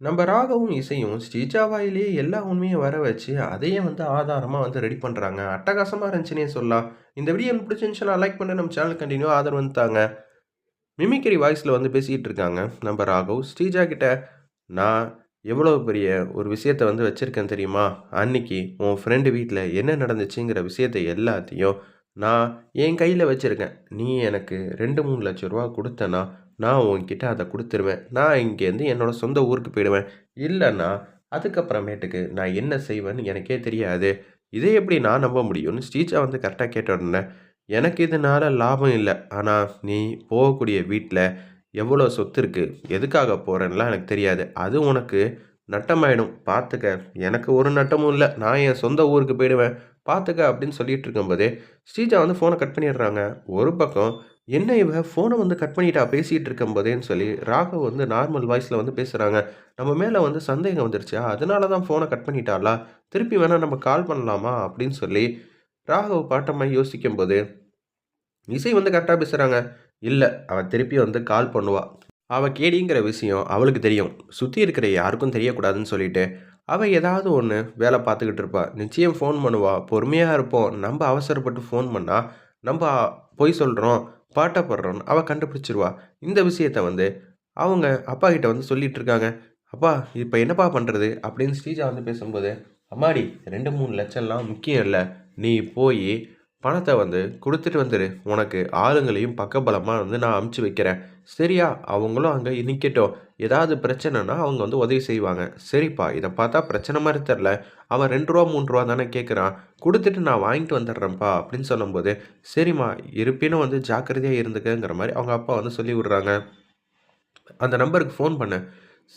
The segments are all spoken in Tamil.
நம்ம ராகவும் இசையும் ஸ்ரீஜாவாயிலேயே எல்லா உண்மையும் வர வச்சு அதையே வந்து ஆதாரமாக வந்து ரெடி பண்ணுறாங்க அட்டகாசமாக இருந்துச்சுன்னே சொல்லலாம். இந்த வீடியோ எனக்கு பிடிச்சிருந்துச்சுன்னா லைக் பண்ண நம்ம சேனல் கண்டினியூ ஆதரவு வந்து தாங்க. வாய்ஸில் வந்து பேசிக்கிட்டு இருக்காங்க நம்ம ராகவ். ஸ்ரீஜா கிட்ட நான் எவ்வளோ பெரிய ஒரு விஷயத்தை வந்து வச்சுருக்கேன் தெரியுமா? அன்னைக்கு உன் ஃப்ரெண்டு வீட்டில் என்ன நடந்துச்சுங்கிற விஷயத்தை எல்லாத்தையும் நான் என் கையில் வச்சுருக்கேன். நீ எனக்கு ரெண்டு மூணு லட்ச ரூபா கொடுத்தனா நான் உன்கிட்ட அதை கொடுத்துருவேன். நான் இங்கேருந்து என்னோட சொந்த ஊருக்கு போயிடுவேன். இல்லைன்னா அதுக்கப்புறமேட்டுக்கு நான் என்ன செய்வேன்னு எனக்கே தெரியாது. இதை எப்படி நான் நம்ப முடியும்னு ஸ்ரீஜா வந்து கரெக்டாக கேட்ட உடனே எனக்கு இதனால லாபம் இல்லை. ஆனால் நீ போகக்கூடிய வீட்டில் எவ்வளோ சொத்து இருக்குது எதுக்காக போகிறேன்லாம் எனக்கு தெரியாது. அது உனக்கு நட்டமாயிடும். பார்த்துக்க எனக்கு ஒரு நட்டமும் இல்லை. நான் என் சொந்த ஊருக்கு போயிடுவேன். பார்த்துக்க அப்படின்னு சொல்லிட்டு இருக்கும்போதே ஸ்ரீஜா வந்து ஃபோனை கட் பண்ணிடுறாங்க. ஒரு பக்கம் என்ன இவ? ஃபோனை வந்து கட் பண்ணிட்டா? பேசிகிட்டு இருக்கும்போதேன்னு சொல்லி ராகவ் வந்து நார்மல் வாய்ஸில் வந்து பேசுகிறாங்க நம்ம மேலே வந்து சந்தேகம் வந்துருச்சா. அதனால தான் ஃபோனை கட் பண்ணிட்டாளா? திருப்பி வேணால் நம்ம கால் பண்ணலாமா? அப்படின்னு சொல்லி ராகவ் பாட்டமாக யோசிக்கும்போது இசை வந்து கரெக்டாக பேசுகிறாங்க இல்லை அவன் திருப்பி வந்து கால் பண்ணுவா. அவள் கேடிங்கிற விஷயம் அவளுக்கு தெரியும். சுற்றி இருக்கிற யாருக்கும் தெரியக்கூடாதுன்னு சொல்லிட்டு அவள் ஏதாவது ஒன்று வேலை பார்த்துக்கிட்டு இருப்பா. நிச்சயம் ஃபோன் பண்ணுவா. பொறுமையாக இருப்போம். நம்ம அவசரப்பட்டு ஃபோன் பண்ணால் நம்ம பொய் சொல்கிறோம் பாட்டப்படுறோன்னு அவள் கண்டுபிடிச்சிருவா. இந்த விஷயத்த வந்து அவங்க அப்பா கிட்ட வந்து சொல்லிகிட்டு இருக்காங்க. அப்பா இப்போ என்னப்பா பண்ணுறது அப்படின்னு ஸ்ரீஜா வந்து பேசும்போது அம்மாடி ரெண்டு மூணு லட்சம்லாம் முக்கியம் இல்லை. நீ போய் பணத்தை வந்து கொடுத்துட்டு வந்துடு உனக்கு ஆளுங்களையும் பக்கபலமாக வந்து நான் அமுச்சு வைக்கிறேன். சரியா? அவங்களும் அங்கே நிற்கட்டும் ஏதாவது பிரச்சனைனா அவங்க வந்து உதவி செய்வாங்க. சரிப்பா இதை பார்த்தா பிரச்சனை மாதிரி தெரில. அவன் ரெண்டு ரூபா மூணு ரூபா தானே கேட்குறான் கொடுத்துட்டு நான் வாங்கிட்டு வந்துடுறேன்ப்பா அப்படின்னு சொல்லும்போது சரிம்மா இருப்பினும் வந்து ஜாக்கிரதையாக இருந்துக்கங்கிற மாதிரி அவங்க அப்பா வந்து சொல்லி விடுறாங்க. அந்த நம்பருக்கு ஃபோன் பண்ணேன்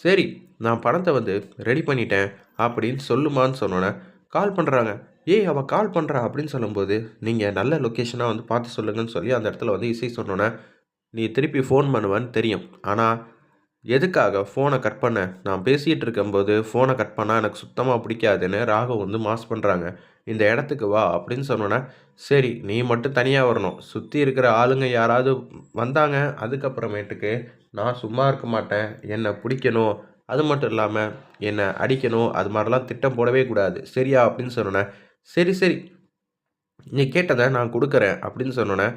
சரி நான் பணத்தை வந்து ரெடி பண்ணிட்டேன் அப்படின்னு சொல்லுமான்னு சொன்னோன்னே கால் பண்ணுறாங்க ஏய் அவள் கால் பண்ணுறா அப்படின்னு சொல்லும்போது நீங்கள் நல்ல லொக்கேஷனாக வந்து பார்த்து சொல்லுங்கன்னு சொல்லி அந்த இடத்துல வந்து இசை சொன்னோன்னே நீ திருப்பி ஃபோன் பண்ணுவேன்னு தெரியும். ஆனால் எதுக்காக ஃபோனை கட் பண்ண? நான் பேசிகிட்டு இருக்கும்போது ஃபோனை கட் பண்ணால் எனக்கு சுத்தமாக பிடிக்காதுன்னு ராகவ் வந்து மாஸ் பண்ணுறாங்க இந்த இடத்துக்கு வா அப்படின்னு சொன்னோன்னே சரி நீ மட்டும் தனியாக வரணும். சுற்றி இருக்கிற ஆளுங்க யாராவது வந்தாங்க அதுக்கப்புறமேட்டுக்கு நான் சும்மா இருக்க மாட்டேன். என்னை பிடிக்கணும். அது மட்டும் இல்லாமல் என்னை அடிக்கணும். அது மாதிரிலாம் திட்டம் போடவே கூடாது. சரியா? அப்படின்னு சொன்னோன்னே சரி சரி நீ கேட்டதை நான் கொடுக்குறேன் அப்படின்னு சொன்னோன்னே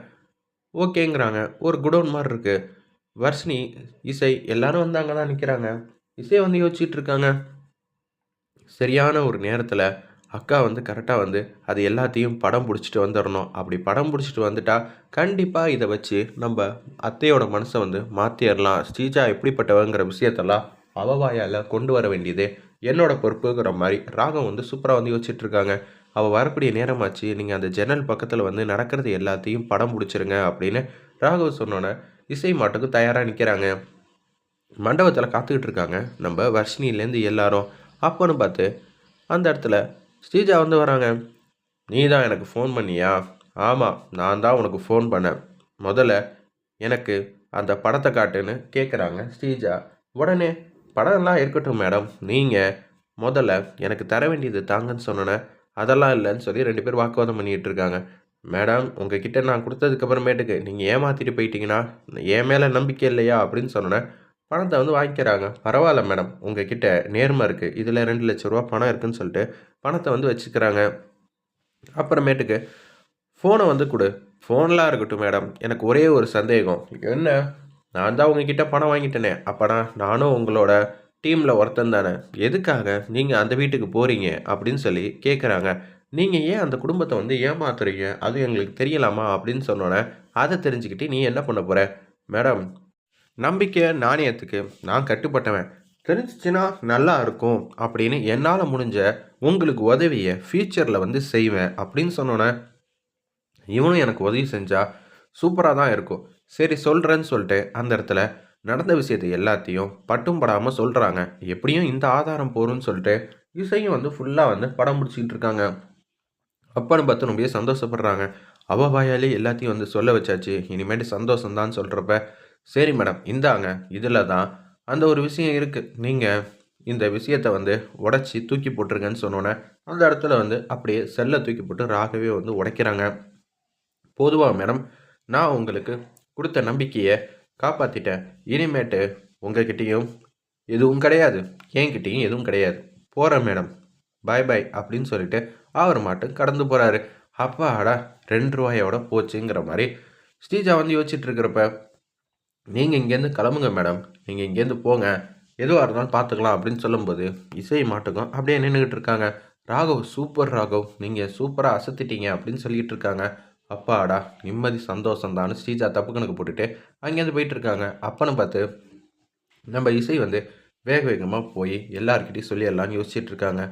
ஓகேங்கிறாங்க. ஒரு குடோன் மாதிரி இருக்குது வர்ஷினி இசை எல்லாரும் வந்து அங்கே தான் நிற்கிறாங்க இசை வந்து யோசிச்சுட்டு இருக்காங்க சரியான ஒரு நேரத்தில் அக்கா வந்து கரெக்டாக வந்து அது எல்லாத்தையும் படம் பிடிச்சிட்டு வந்துடணும் அப்படி படம் பிடிச்சிட்டு வந்துட்டா கண்டிப்பாக இதை வச்சு நம்ம அத்தையோட மனசை வந்து மாற்றிடலாம் ஸ்ரீஜா எப்படிப்பட்டவங்கிற விஷயத்தெல்லாம் அவவாயால் கொண்டு வர வேண்டியது என்னோட பொறுப்புங்கிற மாதிரி ராகம் வந்து சூப்பராக வந்து யோசிச்சுட்டு இருக்காங்க அவள் வரக்கூடிய நேரமாச்சு நீங்கள் அந்த ஜன்னல் பக்கத்தில் வந்து நடக்கிறது எல்லாத்தையும் படம் பிடிச்சிருங்க அப்படின்னு ராகவ் சொன்னோன்னே இசை மாட்டுக்கு தயாராக நிற்கிறாங்க மண்டபத்தில் காத்துக்கிட்டு இருக்காங்க. நம்ம வர்ஷினிலேருந்து எல்லாரும். அப்போன்னு பார்த்து அந்த இடத்துல ஸ்ரீஜா வந்து வராங்க. நீ தான் எனக்கு ஃபோன் பண்ணியா? ஆமாம் நான் தான் உனக்கு ஃபோன் பண்ணேன். முதல்ல எனக்கு அந்த படத்தை காட்டுன்னு கேட்குறாங்க ஸ்ரீஜா. உடனே படம்லாம் இருக்கட்டும் மேடம் நீங்கள் முதல்ல எனக்கு தர வேண்டியது தாங்கன்னு சொன்னோன்னே அதெல்லாம் இல்லைன்னு சொல்லி ரெண்டு பேர் வாக்குவாதம் பண்ணிகிட்டு இருக்காங்க மேடம் உங்ககிட்ட நான் கொடுத்ததுக்கப்புறமேட்டுக்கு நீங்கள் ஏமாற்றிட்டு போயிட்டீங்கன்னா என் மேலே நம்பிக்கை இல்லையா? அப்படின்னு சொன்னேன் பணத்தை வந்து வாங்கிக்கிறாங்க. பரவாயில்ல மேடம் உங்ககிட்ட நேர்மை இருக்குது இதில் ரெண்டு லட்ச ரூபா பணம் இருக்குதுன்னு சொல்லிட்டு பணத்தை வந்து வச்சுக்கிறாங்க. அப்புறமேட்டுக்கு ஃபோனை வந்து கொடு. ஃபோன்லாம் இருக்கட்டும் மேடம். எனக்கு ஒரே ஒரு சந்தேகம். என்ன? நான் தான் உங்ககிட்ட பணம் வாங்கிட்டேனே. அப்போனா நானும் உங்களோட டீமில் ஒருத்தன் தானே. எதுக்காக நீங்கள் அந்த வீட்டுக்கு போகிறீங்க அப்படின்னு சொல்லி கேட்குறாங்க நீங்கள் ஏன் அந்த குடும்பத்தை வந்து ஏமாத்துறீங்க? அது எங்களுக்கு தெரியலாமா அப்படின்னு சொன்னோன்னே அதை தெரிஞ்சுக்கிட்டு நீ என்ன பண்ண போகிற மேடம் நம்பிக்கை நாணயத்துக்கு நான் கட்டுப்பட்டவன். தெரிஞ்சிச்சுன்னா நல்லா இருக்கும் அப்படின்னு என்னால் முடிஞ்ச உங்களுக்கு உதவியை ஃப்யூச்சரில் வந்து செய்வேன் அப்படின்னு சொன்னோன்னே இவனும் எனக்கு உதவி செஞ்சால் சூப்பராக தான் இருக்கும். சரி சொல்கிறேன்னு சொல்லிட்டு அந்த இடத்துல நடந்த விஷயத்தை எல்லாத்தையும் பட்டும் படாமல் சொல்கிறாங்க எப்படியும் இந்த ஆதாரம் போருன்னு சொல்லிட்டு இசையும் வந்து ஃபுல்லாக வந்து படம் பிடிச்சிக்கிட்டு இருக்காங்க. அப்பான்னு பார்த்து ரொம்பவே சந்தோஷப்படுறாங்க. அவ வாயாலே எல்லாத்தையும் வந்து சொல்ல வச்சாச்சு. இனிமேட்டு சந்தோஷம்தான் சொல்கிறப்ப சரி மேடம் இந்தாங்க. இதில் தான் அந்த ஒரு விஷயம் இருக்குது நீங்கள் இந்த விஷயத்தை வந்து உடச்சி தூக்கி போட்டிருக்கேன்னு சொன்னோன்னே அந்த இடத்துல வந்து அப்படியே செல்லை தூக்கி போட்டு ராகவே வந்து உடைக்கிறாங்க. பொதுவாக மேடம் நான் உங்களுக்கு கொடுத்த நம்பிக்கையை காப்பாற்றிட்டேன் இனிமேட்டு உங்ககிட்டேயும் எதுவும் கிடையாது. என்கிட்டயும் எதுவும் கிடையாது. போகிறேன் மேடம். பாய் பாய் அப்படின்னு சொல்லிட்டு அவர் மாட்டும் கடந்து போகிறாரு அப்பாடா ரெண்டு ரூபாயோட போச்சுங்கிற மாதிரி ஸ்ரீஜா வந்து யோசிச்சுட்டு இருக்கிறப்ப நீங்கள் இங்கேருந்து கிளம்புங்க மேடம். நீங்கள் இங்கேருந்து போங்க. எதுவாக இருந்தாலும் பார்த்துக்கலாம். அப்படின்னு சொல்லும்போது இசை மாட்டுக்கும் அப்படியே நின்றுக்கிட்டு இருக்காங்க. ராகவ் சூப்பர் ராகவ். நீங்கள் சூப்பராக அசத்திட்டீங்க. அப்படின்னு சொல்லிகிட்டு இருக்காங்க. அப்பாடா நிம்மதி சந்தோஷம் தான் ஸ்ரீஜா தப்பு கணக்கு போட்டுட்டு அங்கேருந்து போயிட்டு இருக்காங்க அப்பன்னு பார்த்து நம்ம இசை வந்து வேக வேகமாக போய் எல்லாருக்கிட்டையும் சொல்லி எல்லாம் யோசிச்சுட்டு இருக்காங்க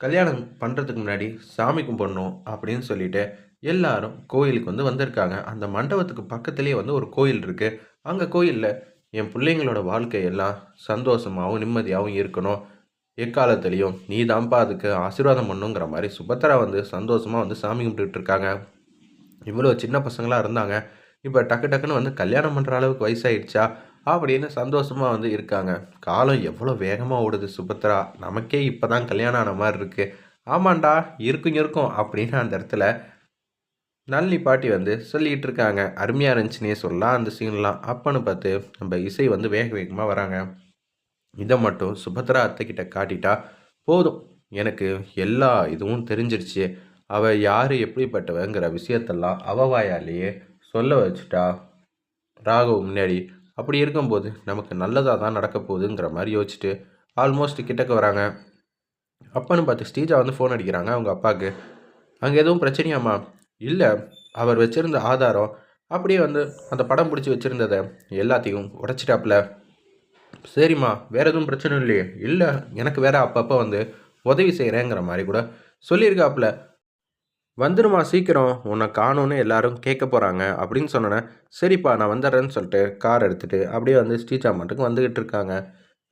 கல்யாணம் பண்ணுறதுக்கு முன்னாடி சாமி கும்பிடணும் அப்படின்னு சொல்லிட்டு எல்லாரும் கோயிலுக்கு வந்து வந்திருக்காங்க. அந்த மண்டபத்துக்கு பக்கத்துலேயே வந்து ஒரு கோயில் இருக்குது அங்கே கோயிலில் என் பிள்ளைங்களோட வாழ்க்கை எல்லாம் சந்தோஷமாகவும் நிம்மதியாகவும் இருக்கணும். எக்காலத்துலேயும் நீ தான்ப்பா அதுக்கு ஆசீர்வாதம் பண்ணுங்கிற மாதிரி சுபத்ரா வந்து சந்தோஷமாக வந்து சாமி கும்பிட்டுட்டு இருக்காங்க. இவ்வளோ சின்ன பசங்களாக இருந்தாங்க. இப்போ டக்கு டக்குன்னு வந்து கல்யாணம் பண்ணுற அளவுக்கு வயசாயிடுச்சா? அப்படின்னு சந்தோஷமாக வந்து இருக்காங்க. காலம் எவ்வளோ வேகமாக ஓடுது சுபத்ரா நமக்கே இப்போ தான் கல்யாணம் ஆன மாதிரி இருக்குது ஆமாண்டா இருக்கும் இருக்கும் அப்படின்னு அந்த இடத்துல நல்லி பாட்டி வந்து சொல்லிகிட்டு இருக்காங்க. அருமையாக இருந்துச்சுன்னே சொல்லலாம் அந்த சீன்லாம் அப்பன்னு பார்த்து நம்ம இசை வந்து வேக வேகமாக வராங்க. இதை மட்டும் சுபத்ரா அத்தைக்கிட்ட காட்டிட்டா போதும். எனக்கு எல்லா இதுவும் தெரிஞ்சிருச்சு. அவள் யார் எப்படிப்பட்டவங்கிற விஷயத்தெல்லாம் அவவாயாலேயே சொல்ல வச்சுட்டா. ராகவ் முன்னாடி அப்படி இருக்கும்போது நமக்கு நல்லதாக தான் நடக்க போகுதுங்கிற மாதிரி யோசிச்சுட்டு ஆல்மோஸ்ட் கிட்டக்க வராங்க. அப்பான்னு பார்த்து ஸ்டீஜா வந்து ஃபோன் அடிக்கிறாங்க அவங்க அப்பாவுக்கு. அங்கே எதுவும் பிரச்சனையாம்மா? இல்லை அவர் வச்சுருந்த ஆதாரம் அப்படியே வந்து அந்த படம் பிடிச்சி வச்சுருந்ததை எல்லாத்தையும் உடச்சிட்டாப்புல. சரிம்மா வேறு எதுவும் பிரச்சனை இல்லையே. இல்லை எனக்கு வேறு அப்பப்போ வந்து உதவி செய்கிறேங்கிற மாதிரி கூட சொல்லியிருக்காப்புல. வந்துருமா சீக்கிரம் உன்னை காணும்னு எல்லாரும் கேட்க போகிறாங்க அப்படின்னு சொன்னோன்னே சரிப்பா நான் வந்துடுறேன்னு சொல்லிட்டு கார் எடுத்துகிட்டு அப்படியே வந்து ஸ்ரீஜா வந்துக்கிட்டு இருக்காங்க.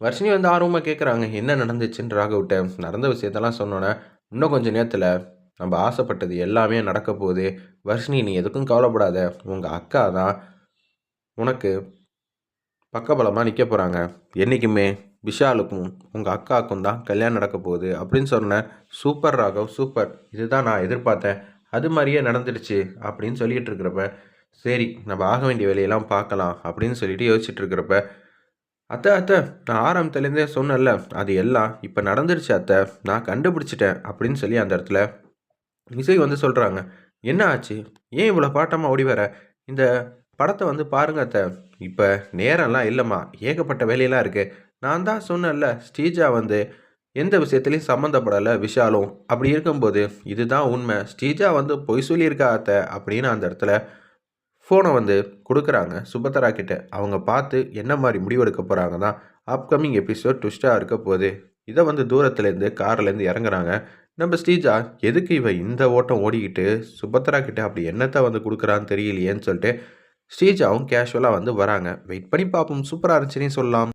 வர்ஷினி வந்து ஆர்வமாக கேட்குறாங்க என்ன நடந்துச்சுன்னு? ராகவிட்ட நடந்த விஷயத்தெல்லாம் சொன்னோன்னே இன்னும் கொஞ்சம் நேரத்தில் நம்ம ஆசைப்பட்டது எல்லாமே நடக்க போகுது. வர்ஷினி நீ எதுக்கும் கவலைப்படாத. உங்கள் அக்கா தான் உனக்கு பக்கபலமாக நிற்க போகிறாங்க என்றைக்குமே விஷாலுக்கும் உங்கள் அக்காவுக்கும் தான் கல்யாணம் நடக்க போகுது அப்படின்னு சொன்னேன் சூப்பர் ராகவ் சூப்பர். இதுதான் நான் எதிர்பார்த்தேன். அது மாதிரியே நடந்துடுச்சு அப்படின்னு சொல்லிட்டு இருக்கிறப்ப சரி நம்ம ஆக வேண்டிய வேலையெல்லாம் பார்க்கலாம் அப்படின்னு சொல்லிட்டு யோசிச்சுட்டு இருக்கிறப்ப அத்தை அத்தை நான் ஆரம்பத்துலேருந்தே சொன்னேன்ல அது எல்லாம் இப்போ நடந்துருச்சு அத்தை நான் கண்டுபிடிச்சிட்டேன் அப்படின்னு சொல்லி அந்த இடத்துல இசை வந்து சொல்கிறாங்க என்ன ஆச்சு? ஏன் இவ்வளோ பாட்டமாக ஓடி வர? இந்த படத்தை வந்து பாருங்க அத்தை. இப்போ நேரம்லாம் இல்லைம்மா. ஏகப்பட்ட வேலையெல்லாம் இருக்குது நான் தான் சொன்னேன்ல ஸ்ரீஜா வந்து எந்த விஷயத்துலையும் சம்மந்தப்படலை விஷாலும். அப்படி இருக்கும்போது இதுதான் உண்மை. ஸ்ரீஜா வந்து பொய் சொல்லியிருக்கா அத்தை அப்படின்னு அந்த இடத்துல ஃபோனை வந்து கொடுக்குறாங்க சுபத்ரா கிட்ட. அவங்க பார்த்து என்ன மாதிரி முடிவெடுக்க போகிறாங்க தான் அப்கமிங் எபிசோட் ட்விஸ்ட்டாக இருக்க போகுது. இதை வந்து தூரத்துலேருந்து கார்லேருந்து இறங்குறாங்க. நம்ம ஸ்ரீஜா எதுக்கு இவன் இந்த ஓட்டம் ஓடிக்கிட்டு சுபத்ரா கிட்ட அப்படி என்னத்தை வந்து கொடுக்குறான்னு தெரியலையேன்னு சொல்லிட்டு ஸ்ரீஜாவும் கேஷுவலாக வந்து வராங்க. வெயிட் பண்ணி பார்ப்போம். சூப்பராக இருந்துச்சுன்னே சொல்லலாம்.